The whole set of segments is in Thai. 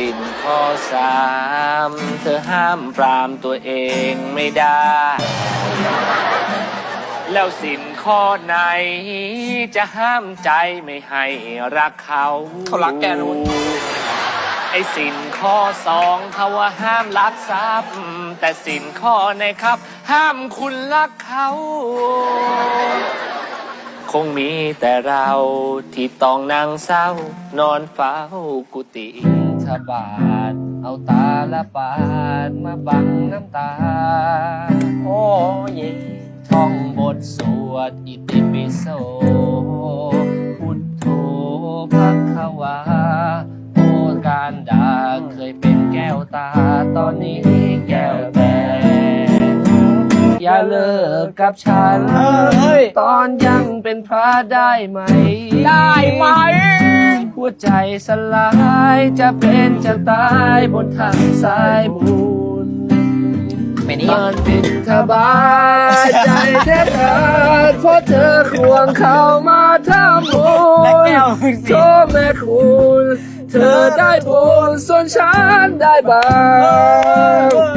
สินข้อสามเธอห้ามปรามตัวเองไม่ได้ แล้วสินข้อไหน จะห้ามใจไม่ให้รักเขาเขารักแกนะเว้ย ไอ้สินข้อสองเขาว่าห้ามรักทรัพย์ แต่สินข้อในครับ ห้ามคุณรักเขา คงมีแต่เราที่ต้องนั่งเศร้านอนเฝ้ากุฏิทบาทเอาตาละปาดมาบังน้ำตา โอ้ยท่องบทสวดอิติปิโสพุทโธพักขวาโอการดาเคยเป็นแก้วตาตอนนี้แก อย่าเลิกกับฉัน เฮ้ย ตอนยังเป็นพระได้ไหม ได้ไหม หัวใจสลายจะเป็นจะตายบนทางสายบุญไม่นี่ตอนบินทบาทใจแทบขาดเพราะเธอควงเข้ามาทำบุญและแก้วสิ โทษแม่คุณ เธอได้บุญส่วนฉันได้บาป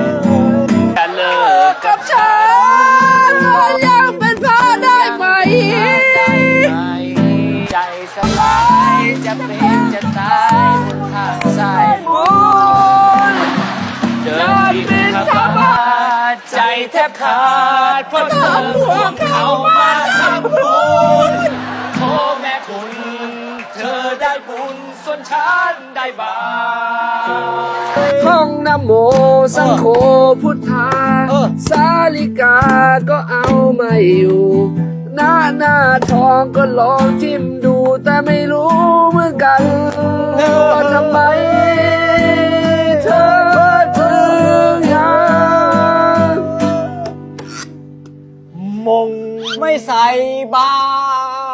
สลายจะเป็นจะตายบนทางสายบุญเดินบินทบาทใจแทบขาดเพราะเธอพวกเขามาทำบุญโทแม่คุณเธอได้บุญส่วนฉันได้บาปท่องนโมสังโฆพุทธา สาลิกาก็เอาไม่อยู่ หน้าหน้าทองก็ลองจิ้มดู แต่ไม่รู้เหมือนกันว่าทำไมเธอถึงยังมงไม่ใส่บาตร